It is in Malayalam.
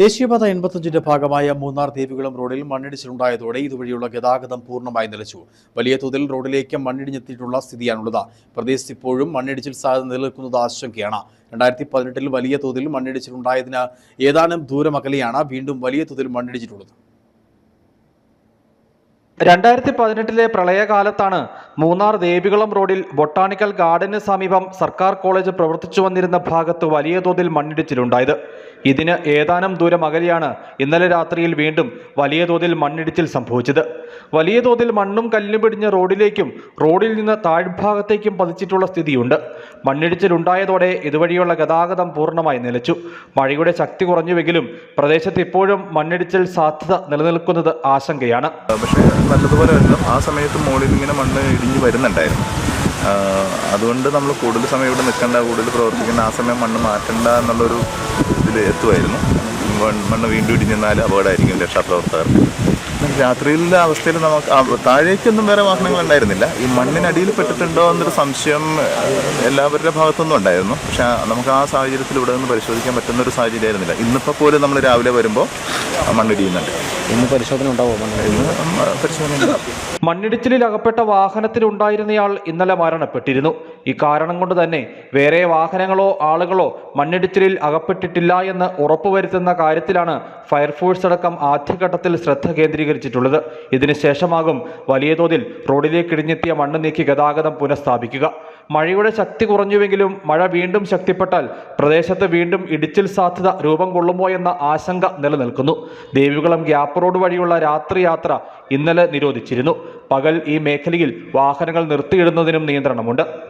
ദേശീയപാത എൺപത്തഞ്ചിന്റെ ഭാഗമായ മൂന്നാർ ദേവികുളം റോഡിൽ മണ്ണിടിച്ചിലുണ്ടായതോടെ ഇതുവഴിയുള്ള ഗതാഗതം പൂർണമായി നിലച്ചു. വലിയ തോതിൽ റോഡിലേക്ക് മണ്ണിടിഞ്ഞെത്തിയിട്ടുള്ള സ്ഥിതിയാണുള്ളത്. പ്രദേശത്ത് ഇപ്പോഴും മണ്ണിടിച്ചിൽ സാധ്യത നിലനിൽക്കുന്നത് ആശങ്കയാണ്. രണ്ടായിരത്തി പതിനെട്ടിൽ വലിയ തോതിൽ മണ്ണിടിച്ചിലുണ്ടായതിന് ഏതാനും ദൂരമകലെയാണ് വീണ്ടും വലിയ തോതിൽ മണ്ണിടിച്ചിട്ടുള്ളത് രണ്ടായിരത്തി പതിനെട്ടിലെ പ്രളയകാലത്താണ് മൂന്നാർ ദേവികുളം റോഡിൽ ബൊട്ടാണിക്കൽ ഗാർഡന് സമീപം സർക്കാർ കോളേജ് പ്രവർത്തിച്ചു വന്നിരുന്ന ഭാഗത്ത് വലിയ തോതിൽ മണ്ണിടിച്ചിലുണ്ടായത്. ഇതിന് ഏതാനും ദൂരം അകലെയാണ് ഇന്നലെ രാത്രിയിൽ വീണ്ടും വലിയ തോതിൽ മണ്ണിടിച്ചിൽ സംഭവിച്ചത്. വലിയ തോതിൽ മണ്ണും കല്ലും പിടിഞ്ഞ റോഡിലേക്കും റോഡിൽ നിന്ന് താഴ്ഭാഗത്തേക്കും പതിച്ചിട്ടുള്ള സ്ഥിതിയുണ്ട്. മണ്ണിടിച്ചിലുണ്ടായതോടെ ഇതുവഴിയുള്ള ഗതാഗതം പൂർണമായി നിലച്ചു. മഴയുടെ ശക്തി കുറഞ്ഞുവെങ്കിലും പ്രദേശത്ത് ഇപ്പോഴും മണ്ണിടിച്ചിൽ സാധ്യത നിലനിൽക്കുന്നത് ആശങ്കയാണ്. നല്ലതുപോലെ വരണം ആ സമയത്ത് മുകളിൽ ഇങ്ങനെ മണ്ണ് ഇടിഞ്ഞ് വരുന്നുണ്ടായിരുന്നു. അതുകൊണ്ട് നമ്മൾ കൂടുതൽ സമയം ഇവിടെ നിൽക്കേണ്ട കൂടുതൽ പ്രവർത്തിക്കേണ്ട. ആ സമയം മണ്ണ് മാറ്റണ്ട എന്നുള്ളൊരു ഇതിൽ എത്തുമായിരുന്നു. മണ്ണ് വീണ്ടും ഇടിഞ്ഞെന്നാൽ അപകടമായിരിക്കും രക്ഷാപ്രവർത്തകർക്ക്. രാത്രിയിലെ അവസ്ഥയിൽ നമുക്ക് താഴേക്കൊന്നും വേറെ വാഹനങ്ങൾ ഉണ്ടായിരുന്നില്ല. ഈ മണ്ണിനടിയിൽ പെട്ടിട്ടുണ്ടോ എന്നൊരു സംശയം എല്ലാവരുടെ ഭാഗത്തുനിന്നും ഉണ്ടായിരുന്നു. പക്ഷെ നമുക്ക് ആ സാഹചര്യത്തിൽ ഇവിടെ നിന്ന് പരിശോധിക്കാൻ പറ്റുന്ന ഒരു സാഹചര്യമായിരുന്നില്ല ഇന്നിപ്പോൾ പോലും നമ്മൾ രാവിലെ വരുമ്പോൾ മണ്ണിടിയുന്നുണ്ട് ഇന്ന് പരിശോധന പരിശോധന മണ്ണിടിച്ചിലിൽ അകപ്പെട്ട വാഹനത്തിലുണ്ടായിരുന്നയാൾ ഇന്നലെ മരണപ്പെട്ടിരുന്നു. ഇക്കാരണം കൊണ്ട് തന്നെ വേറെ വാഹനങ്ങളോ ആളുകളോ മണ്ണിടിച്ചിലിൽ അകപ്പെട്ടിട്ടില്ല എന്ന് ഉറപ്പുവരുത്തുന്ന കാര്യത്തിലാണ് ഫയർഫോഴ്സ് അടക്കം ആദ്യഘട്ടത്തിൽ ശ്രദ്ധ കേന്ദ്രീകരിച്ചിട്ടുള്ളത്. ഇതിനുശേഷമാകും വലിയ തോതിൽ റോഡിലേക്ക് ഇടിഞ്ഞെത്തിയ മണ്ണ് നീക്കി ഗതാഗതം പുനഃസ്ഥാപിക്കുക. മഴയുടെ ശക്തി കുറഞ്ഞുവെങ്കിലും മഴ വീണ്ടും ശക്തിപ്പെട്ടാൽ പ്രദേശത്ത് വീണ്ടും ഇടിച്ചിൽ സാധ്യത രൂപം കൊള്ളുമോ എന്ന ആശങ്ക നിലനിൽക്കുന്നു. ദേവികുളം ഗ്യാപ്പ് റോഡ് വഴിയുള്ള രാത്രി യാത്ര ഇന്നലെ നിരോധിച്ചിരുന്നു. പകൽ ഈ മേഖലയിൽ വാഹനങ്ങൾ നിർത്തിയിടുന്നതിനും നിയന്ത്രണമുണ്ട്.